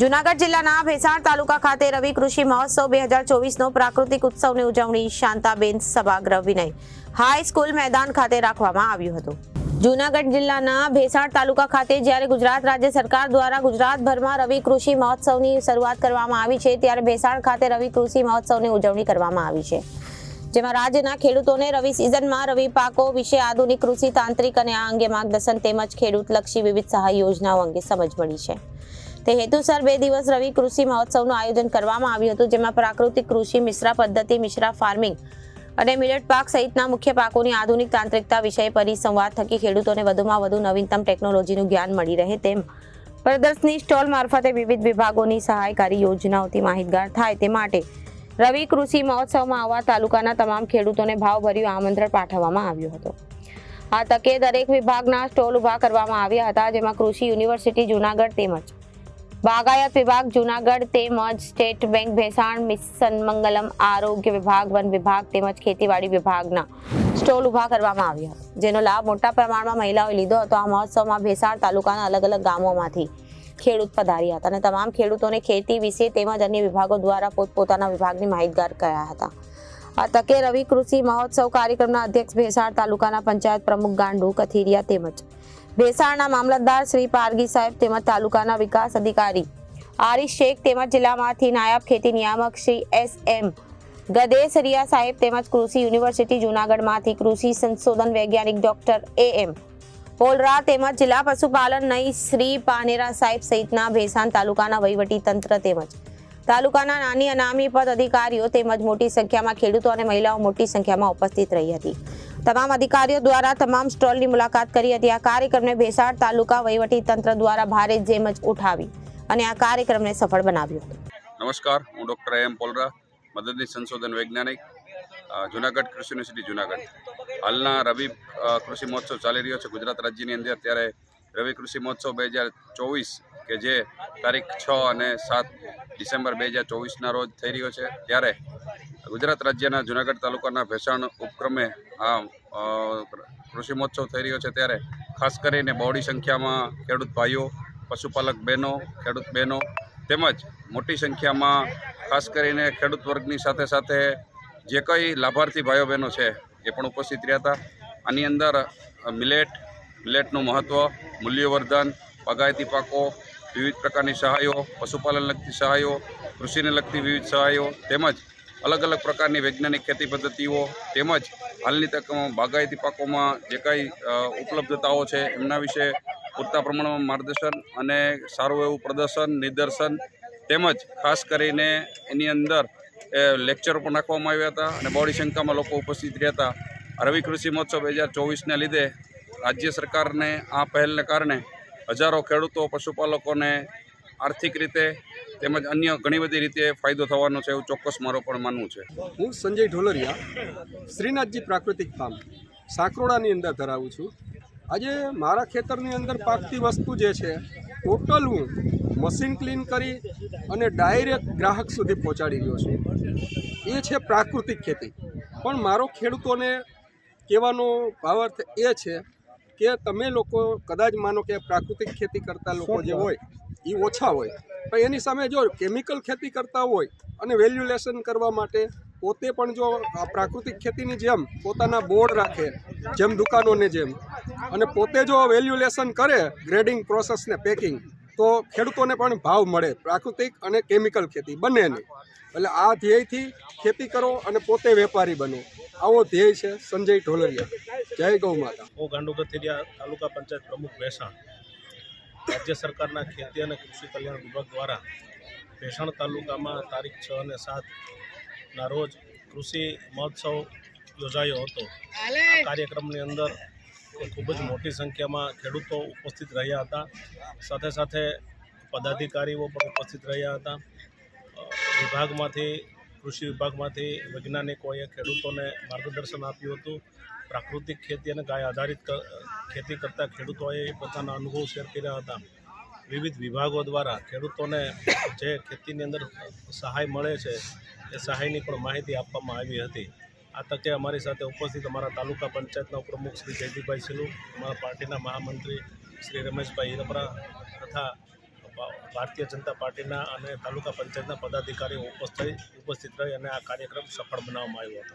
જુનાગઢ જિલ્લાના ભેસાણ તાલુકા ખાતે રવિ કૃષિ મહોત્સવ બે હજાર ચોવીસનો પ્રાકૃતિક ઉત્સવની ઉજવણી શાંતાબેન સભાગૃહ વિનય હાઈ સ્કૂલ મેદાન ખાતે રાખવામાં આવ્યું હતું. જુનાગઢ જિલ્લાના ભેસાણ તાલુકા ખાતે જ્યારે ગુજરાત રાજ્ય સરકાર દ્વારા ગુજરાતભરમાં રવિ કૃષિ મહોત્સવની શરૂઆત કરવામાં આવી છે, ત્યારે ભેસાણ ખાતે રવિ કૃષિ મહોત્સવની ઉજવણી કરવામાં આવી છે. જેમાં રાજ્યના ખેડૂતોને રવિ સિઝનમાં રવિ પાકો વિશે આધુનિક કૃષિ તાંત્રિક અને આ અંગે માર્ગદર્શન તેમજ ખેડૂતલક્ષી વિવિધ સહાય યોજનાઓ અંગે સમજ મળી છે. તે હેતુસર બે દિવસ રવિ કૃષિ મહોત્સવનું આયોજન કરવામાં આવ્યું હતું, જેમાં પ્રાકૃતિક કૃષિ, મિશ્રા પદ્ધતિ, મિશ્રા ફાર્મિંગ અને મિલેટ પાક સહિતના મુખ્ય પાકોની આધુનિક તાંત્રિકતા વિષય પરિસંવાદ થકી ખેડૂતોને વધુમાં વધુ નવીનતમ ટેકનોલોજીનું જ્ઞાન મળી રહે તેમ પ્રદર્શની સ્ટોલ મારફતે વિવિધ વિભાગોની સહાયકારી યોજનાઓથી માહિતગાર થાય તે માટે રવિ કૃષિ મહોત્સવમાં આવવા તાલુકાના તમામ ખેડૂતોને ભાવભર્યું આમંત્રણ પાઠવવામાં આવ્યું હતું. આ તકે દરેક વિભાગના સ્ટોલ ઊભા કરવામાં આવ્યા હતા, જેમાં કૃષિ યુનિવર્સિટી, જુનાગઢ તેમજ બાગાયત વિભાગ, જુનાગઢ તેમજ state bank Bhesan, mission Mangalam આરોગ્ય વિભાગ, વન વિભાગ તેમજ ખેતીવાડી વિભાગના સ્ટોલ ઊભા કરવામાં આવ્યા. જેનો લાભ મોટા પ્રમાણમાં મહિલાઓએ લીધો હતો. આ મહોત્સવમાં ભેસાણ તાલુકાના અલગ અલગ ગામોમાંથી ખેડૂત પધાર્યા હતા અને તમામ ખેડૂતોને ખેતી વિશે તેમજ અન્ય વિભાગો દ્વારા પોતપોતાના વિભાગની માહિતગાર કર્યા હતા. આ તકે રવિ કૃષિ મહોત્સવ કાર્યક્રમના અધ્યક્ષ ભેસાણ તાલુકાના પંચાયત પ્રમુખ ગાંડુ કથિરિયા તેમજ ભેસાણના મામલતદાર શ્રી પારગી સાહેબ તેમજ તાલુકાના વિકાસ અધિકારી આરિફ શેખ તેમજ જિલ્લામાંથી નાયબ ખેતી નિયામક શ્રી એસ એમ ગદેસરિયા સાહેબ તેમજ કૃષિ યુનિવર્સિટી જુનાગઢમાંથી કૃષિ સંશોધન વૈજ્ઞાનિક ડોક્ટર એ એમ પોલરા તેમજ જિલ્લા પશુપાલન નઈ શ્રી પાનેરા સાહેબ સહિતના ભેસાણ તાલુકાના વહીવટી તંત્ર તેમજ તાલુકાના નાની અનામી પદ અધિકારીઓ તેમજ મોટી સંખ્યામાં ખેડૂતો અને મહિલાઓ મોટી સંખ્યામાં ઉપસ્થિત રહી હતી. તમામ અધિકારીઓ દ્વારા તમામ સ્ટોલની મુલાકાત કરી હતી. આ કાર્યક્રમને ભેસાણ તાલુકા વહીવટી તંત્ર દ્વારા ભારે જેમ જ ઉઠાવી અને આ કાર્યક્રમને સફળ બનાવ્યો નમસ્કાર, હું ડૉક્ટર એમ પોલરા મદદની સંશોધન વૈજ્ઞાનિક જુનાગઢ કૃષિ યુનિવર્સિટી, જુનાગઢ. હાલના રવિ કૃષિ મહોત્સવ ચાલી રહ્યો છે ગુજરાત રાજ્યની અંદર. ત્યારે રવિ કૃષિ મહોત્સવ બે હજાર ચોવીસ કે જે તારીખ છ અને સાત ડિસેમ્બર બે હજાર ચોવીસના રોજ થઈ રહ્યો છે. ત્યારે ગુજરાત રાજ્યના જુનાગઢ તાલુકાના ભેસાણ ઉપક્રમે આ કૃષિ મહોત્સવ થઈ રહ્યો છે ત્યારે ખાસ કરીને બહોળી સંખ્યામાં ખેડૂત ભાઈઓ, પશુપાલક બહેનો, ખેડૂત બહેનો તેમજ મોટી સંખ્યામાં ખાસ કરીને ખેડૂત વર્ગની સાથે સાથે જે કંઈ લાભાર્થી ભાઈઓ બહેનો છે એ પણ ઉપસ્થિત રહ્યા હતા. આની અંદર મિલેટ, મિલેટનું મહત્ત્વ મૂલ્યવર્ધન, બગાયતી પાકો, વિવિધ પ્રકારની સહાયો, પશુપાલન લગતી સહાયો, કૃષિને લગતી વિવિધ સહાયો તેમજ અલગ અલગ પ્રકારની વૈજ્ઞાનિક ખેતી પદ્ધતિઓ તેમજ હાલની તકમાં બાગાયતી પાકોમાં જે કાંઈ ઉપલબ્ધતાઓ છે એમના વિશે પૂરતા પ્રમાણમાં માર્ગદર્શન અને સારું એવું પ્રદર્શન, નિદર્શન તેમજ ખાસ કરીને એની અંદર, એ લેક્ચરો પણ નાખવામાં આવ્યા હતા અને બહોળી સંખ્યામાં લોકો ઉપસ્થિત રહ્યા હતા. રવિ કૃષિ મહોત્સવ બે હજાર ચોવીસને લીધે રાજ્ય સરકારને આ પહેલને કારણે હજારો ખેડૂતો, પશુપાલકોને આર્થિક રીતે તેમજ અન્ય ઘણી બધી રીતે ફાયદો થવાનો છે એવું ચોક્કસ મારો પણ માનવું છે. હું સંજય ઢોલરિયા, શ્રીનાથજી પ્રાકૃતિક ફાર્મ, સાંકરોડાની અંદર ધરાવું છું. આજે મારા ખેતરની અંદર પાકતી વસ્તુ જે છે, ટોટલ હું મશીન ક્લીન કરી અને ડાયરેક્ટ ગ્રાહક સુધી પહોંચાડી રહ્યો છું. એ છે પ્રાકૃતિક ખેતી. પણ મારો ખેડૂતોને કહેવાનો ભાવાર્થ એ છે કે તમે લોકો કદાચ માનો કે પ્રાકૃતિક ખેતી કરતા લોકો જે હોય એ ઓછા હોય. પણ એની સામે જો કેમિકલ ખેતી કરતા હોય અને વેલ્યુલેશન કરવા માટે પોતે પણ જો પ્રાકૃતિક ખેતીની જેમ પોતાના બોર્ડ રાખે જેમ દુકાનોને જેમ અને પોતે જો વેલ્યુલેશન કરે ગ્રેડિંગ પ્રોસેસને પેકિંગ તો ખેડૂતોને પણ ભાવ મળે પ્રાકૃતિક અને કેમિકલ ખેતી બંનેની. એટલે આ ધ્યેયથી ખેતી કરો અને પોતે વેપારી બનો. આવો ધ્યેય છે સંજય ઢોલરિયા. જય ગૌ માતા. હું ગાંડુ તાલુકા પંચાયત પ્રમુખ ભેસાણ રાજ્ય સરકારના ખેતી અને કૃષિ કલ્યાણ વિભાગ દ્વારા ભેસાણ તાલુકામાં તારીખ છ અને સાતના રોજ કૃષિ મહોત્સવ યોજાયો હતો. આ કાર્યક્રમની અંદર ખૂબ જ મોટી સંખ્યામાં ખેડૂતો ઉપસ્થિત રહ્યા હતા. સાથે સાથે પદાધિકારીઓ પણ ઉપસ્થિત રહ્યા હતા. વિભાગમાંથી, કૃષિ વિભાગમાંથી વૈજ્ઞાનિકોએ ખેડૂતોને માર્ગદર્શન આપ્યું હતું. પ્રાકૃતિક ખેતી અને ગાય આધારિત ખેતી કરતા ખેડૂતોએ પોતાના અનુભવ શેર કર્યા હતા. વિવિધ વિભાગો દ્વારા ખેડૂતોને જે ખેતીની અંદર સહાય મળે છે, એ સહાયની પણ માહિતી આપવામાં આવી હતી. આ તકે અમારી સાથે ઉપસ્થિત અમારા તાલુકા પંચાયતના પ્રમુખ શ્રી જયદીભાઈ સિલુ, અમારા પાર્ટીના મહામંત્રી શ્રી રમેશભાઈ હિરપરા તથા ભારતીય જનતા પાર્ટીના અને તાલુકા પંચાયતના પદાધિકારીઓ ઉપસ્થિત ઉપસ્થિત રહી અને આ કાર્યક્રમ સફળ બનાવવામાં આવ્યો હતો.